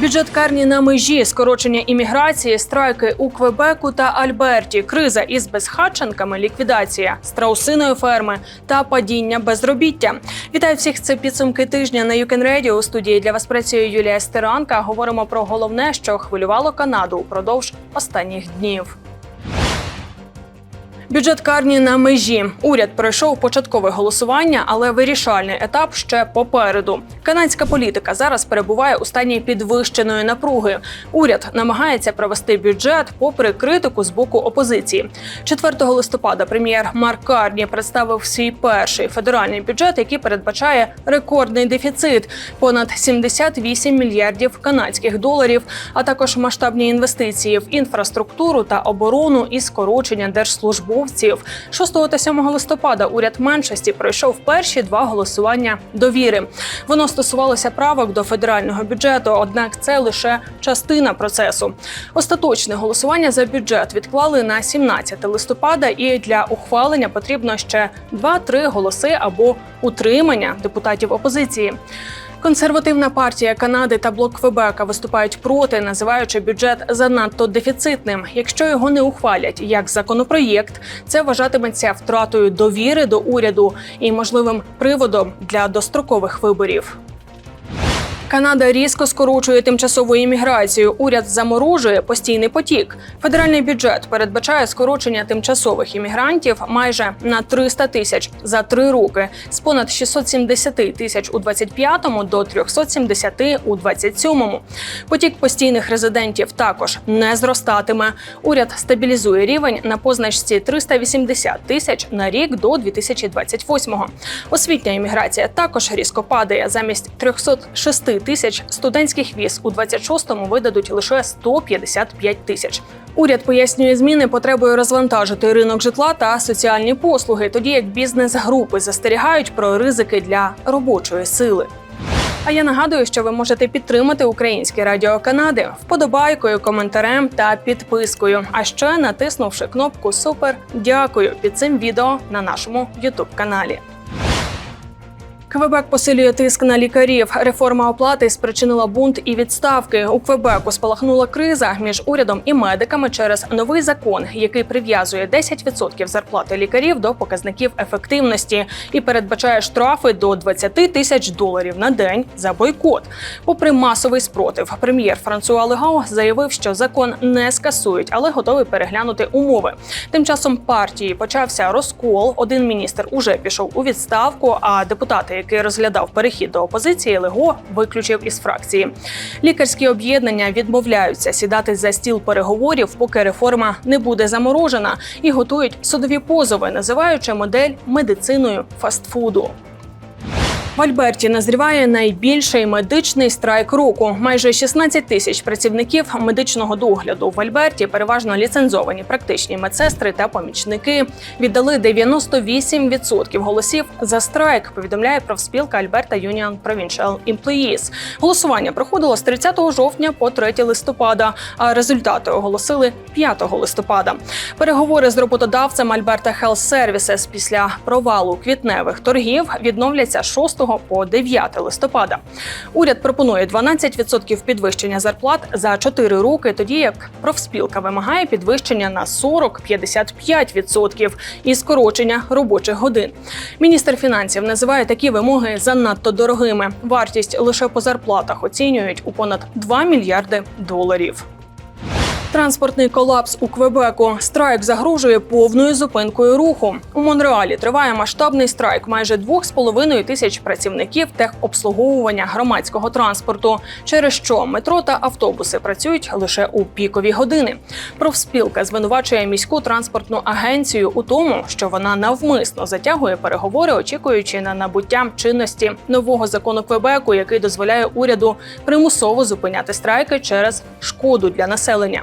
Бюджет карні на межі, скорочення імміграції, страйки у Квебеку та Альберті, криза із безхатченками, ліквідація страусиної ферми та падіння безробіття. Вітаю всіх! Це підсумки тижня на Юкен Radio. У студії для вас працює Юлія Стеранка. Говоримо про головне, що хвилювало Канаду упродовж останніх днів. Бюджет карні на межі. Уряд пройшов початкове голосування, але вирішальний етап ще попереду. Канадська політика зараз перебуває у стані підвищеної напруги. Уряд намагається провести бюджет попри критику з боку опозиції. 4 листопада прем'єр Марк Карні представив свій перший федеральний бюджет, який передбачає рекордний дефіцит понад 78 мільярдів канадських доларів, а також масштабні інвестиції в інфраструктуру та оборону і скорочення держслужбовців. 6 та 7 листопада уряд меншості пройшов перші два голосування довіри. Воно стосувалося правок до федерального бюджету, однак це лише частина процесу. Остаточне голосування за бюджет відклали на 17 листопада, і для ухвалення потрібно ще 2-3 голоси або утримання депутатів опозиції. Консервативна партія Канади та блок Квебека виступають проти, називаючи бюджет занадто дефіцитним. Якщо його не ухвалять як законопроєкт, це вважатиметься втратою довіри до уряду і можливим приводом для дострокових виборів. Канада різко скорочує тимчасову імміграцію. Уряд заморожує постійний потік. Федеральний бюджет передбачає скорочення тимчасових іммігрантів майже на 300 тисяч за три роки з понад 670 тисяч у 25-му до 370 у 27-му. Потік постійних резидентів також не зростатиме. Уряд стабілізує рівень на позначці 380 тисяч на рік до 2028-го. Освітня імміграція також різко падає замість 306 тисяч студентських віз у 26-му видадуть лише 155 тисяч. Уряд пояснює зміни потребою розвантажити ринок житла та соціальні послуги, тоді як бізнес-групи застерігають про ризики для робочої сили. А я нагадую, що ви можете підтримати українське радіо Канади вподобайкою, коментарем та підпискою. А ще натиснувши кнопку Супер, дякую під цим відео на нашому Ютуб каналі. Квебек посилює тиск на лікарів. Реформа оплати спричинила бунт і відставки. У Квебеку спалахнула криза між урядом і медиками через новий закон, який прив'язує 10% зарплати лікарів до показників ефективності і передбачає штрафи до 20 тисяч доларів на день за бойкот. Попри масовий спротив, прем'єр Франсуа Легау заявив, що закон не скасують, але готовий переглянути умови. Тим часом партії почався розкол. Один міністр уже пішов у відставку, а депутати який розглядав перехід до опозиції, Лего виключив із фракції. Лікарські об'єднання відмовляються сідати за стіл переговорів, поки реформа не буде заморожена, і готують судові позови, називаючи модель медициною фастфуду. В Альберті назріває найбільший медичний страйк року. Майже 16 тисяч працівників медичного догляду в Альберті, переважно ліцензовані практичні медсестри та помічники, віддали 98% голосів за страйк. Повідомляє профспілка Альберта Union Provincial Employees. Голосування проходило з 30 жовтня по 3 листопада. А результати оголосили 5 листопада. Переговори з роботодавцем Альберта Health Services після провалу квітневих торгів відновляться 6 по 9 листопада. Уряд пропонує 12% підвищення зарплат за 4 роки, тоді як профспілка вимагає підвищення на 40-55% і скорочення робочих годин. Міністр фінансів називає такі вимоги занадто дорогими. Вартість лише по зарплатах оцінюють у понад 2 мільярди доларів. Транспортний колапс у Квебеку. Страйк загрожує повною зупинкою руху. У Монреалі триває масштабний страйк майже 2,5 тисяч працівників техобслуговування громадського транспорту, через що метро та автобуси працюють лише у пікові години. Профспілка звинувачує міську транспортну агенцію у тому, що вона навмисно затягує переговори, очікуючи на набуття чинності нового закону Квебеку, який дозволяє уряду примусово зупиняти страйки через шкоду для населення.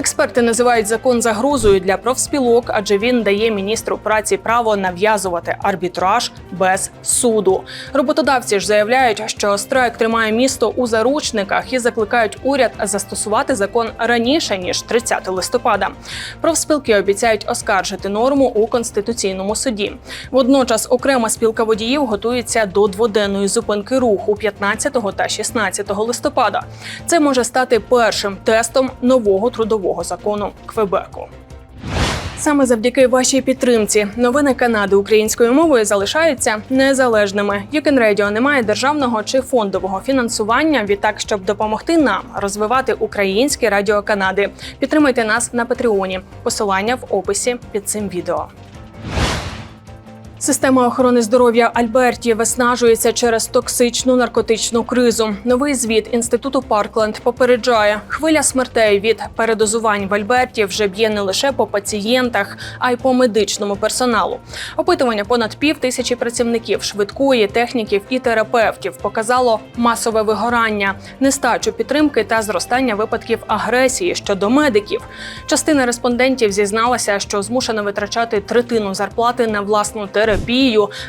Експерти називають закон загрозою для профспілок, адже він дає міністру праці право нав'язувати арбітраж без суду. Роботодавці ж заявляють, що страйк тримає місто у заручниках і закликають уряд застосувати закон раніше ніж 30 листопада. Профспілки обіцяють оскаржити норму у конституційному суді. Водночас окрема спілка водіїв готується до дводенної зупинки руху 15 та 16 листопада. Це може стати першим тестом нового трудового закону Квебеку. Саме завдяки вашій підтримці новини Канади українською мовою залишаються незалежними. Юкен Радіо не має державного чи фондового фінансування. Відтак, щоб допомогти нам розвивати українське радіо Канади. Підтримайте нас на Патреоні. Посилання в описі під цим відео. Система охорони здоров'я Альберті виснажується через токсичну наркотичну кризу. Новий звіт інституту Паркленд попереджає, хвиля смертей від передозувань в Альберті вже б'є не лише по пацієнтах, а й по медичному персоналу. Опитування понад пів тисячі працівників швидкої, техніків і терапевтів показало масове вигорання, нестачу підтримки та зростання випадків агресії щодо медиків. Частина респондентів зізналася, що змушена витрачати третину зарплати на власну терапію,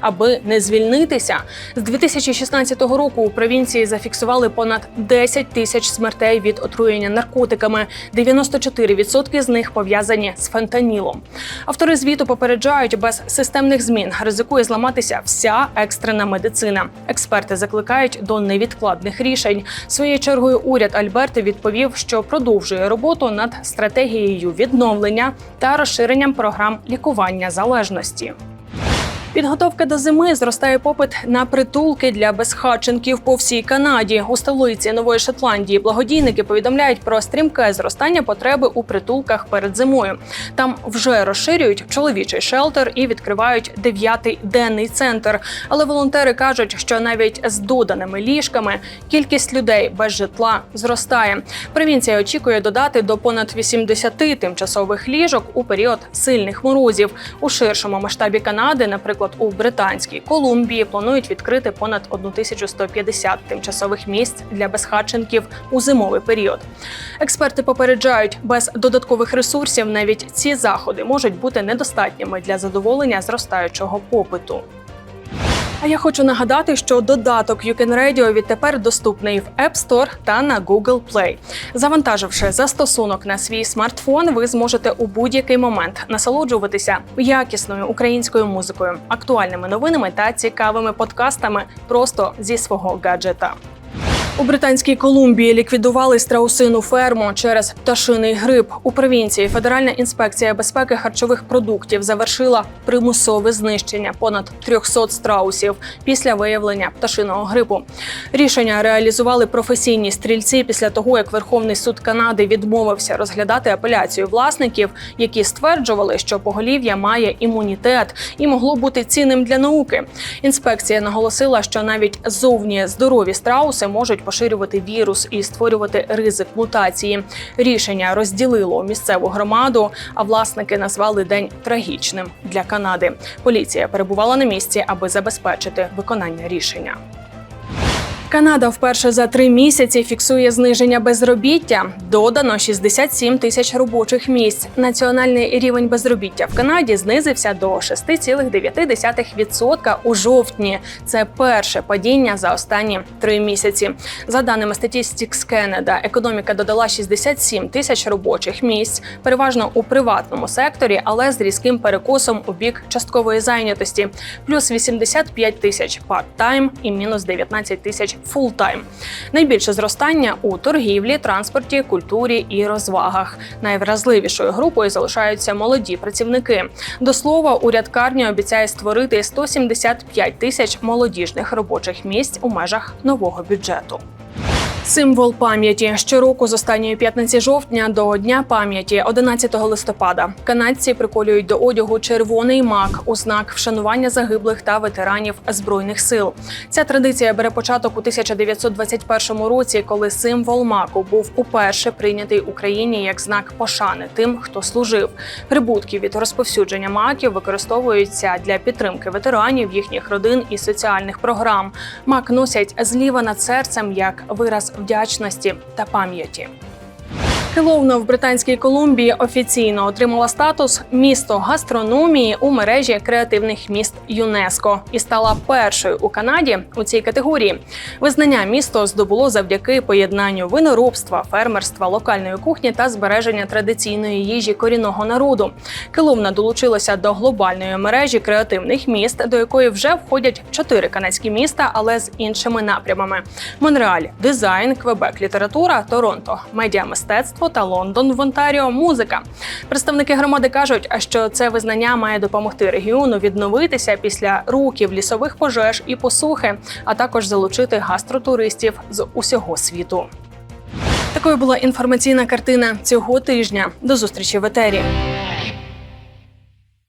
аби не звільнитися. З 2016 року у провінції зафіксували понад 10 тисяч смертей від отруєння наркотиками. 94% з них пов'язані з фентанілом. Автори звіту попереджають, без системних змін ризикує зламатися вся екстрена медицина. Експерти закликають до невідкладних рішень. Своєю чергою уряд Альберти відповів, що продовжує роботу над стратегією відновлення та розширенням програм лікування залежності. Підготовка до зими зростає попит на притулки для безхатченків по всій Канаді. У столиці Нової Шотландії благодійники повідомляють про стрімке зростання потреби у притулках перед зимою. Там вже розширюють чоловічий шелтер і відкривають дев'ятий денний центр. Але волонтери кажуть, що навіть з доданими ліжками кількість людей без житла зростає. Провінція очікує додати до понад 80 тимчасових ліжок у період сильних морозів. У ширшому масштабі Канади, наприклад, у Британській Колумбії планують відкрити понад 1150 тимчасових місць для безхатченків у зимовий період. Експерти попереджають, без додаткових ресурсів навіть ці заходи можуть бути недостатніми для задоволення зростаючого попиту. А я хочу нагадати, що додаток You Can Radio відтепер доступний в App Store та на Google Play. Завантаживши застосунок на свій смартфон, ви зможете у будь-який момент насолоджуватися якісною українською музикою, актуальними новинами та цікавими подкастами просто зі свого гаджета. У Британській Колумбії ліквідували страусину ферму через пташиний грип. У провінції Федеральна інспекція безпеки харчових продуктів завершила примусове знищення понад 300 страусів після виявлення пташиного грипу. Рішення реалізували професійні стрільці після того, як Верховний суд Канади відмовився розглядати апеляцію власників, які стверджували, що поголів'я має імунітет і могло бути цінним для науки. Інспекція наголосила, що навіть зовні здорові страуси можуть поширювати вірус і створювати ризик мутації. Рішення розділило місцеву громаду, а власники назвали день трагічним для Канади. Поліція перебувала на місці, аби забезпечити виконання рішення. Канада вперше за три місяці фіксує зниження безробіття. Додано 67 тисяч робочих місць. Національний рівень безробіття в Канаді знизився до 6,9% у жовтні. Це перше падіння за останні три місяці. За даними Statistics Canada, економіка додала 67 тисяч робочих місць, переважно у приватному секторі, але з різким перекосом у бік часткової зайнятості, плюс 85 тисяч парт-тайм і мінус 19 тисяч фултайм. Найбільше зростання у торгівлі, транспорті, культурі і розвагах. Найвразливішою групою залишаються молоді працівники. До слова, уряд Карні обіцяє створити 175 тисяч молодіжних робочих місць у межах нового бюджету. Символ пам'яті щороку з останньої п'ятниці жовтня до Дня пам'яті, 11 листопада. Канадці приколюють до одягу червоний мак у знак вшанування загиблих та ветеранів збройних сил. Ця традиція бере початок у 1921 році, коли символ маку був уперше прийнятий Україні як знак пошани тим, хто служив. Прибутки від розповсюдження маків використовуються для підтримки ветеранів, їхніх родин і соціальних програм. Мак носять зліва над серцем як вираз вдячності та пам'яті. Келовна в Британській Колумбії офіційно отримала статус місто гастрономії у мережі креативних міст ЮНЕСКО і стала першою у Канаді у цій категорії. Визнання місто здобуло завдяки поєднанню виноробства, фермерства, локальної кухні та збереження традиційної їжі корінного народу. Келовна долучилася до глобальної мережі креативних міст, до якої вже входять чотири канадські міста, але з іншими напрямами: Монреаль, дизайн, Квебек, література, Торонто, медіамистецтво та Лондон в Онтаріо музика. Представники громади кажуть, що це визнання має допомогти регіону відновитися після років лісових пожеж і посухи, а також залучити гастротуристів з усього світу. Такою була інформаційна картина цього тижня. До зустрічі в етері.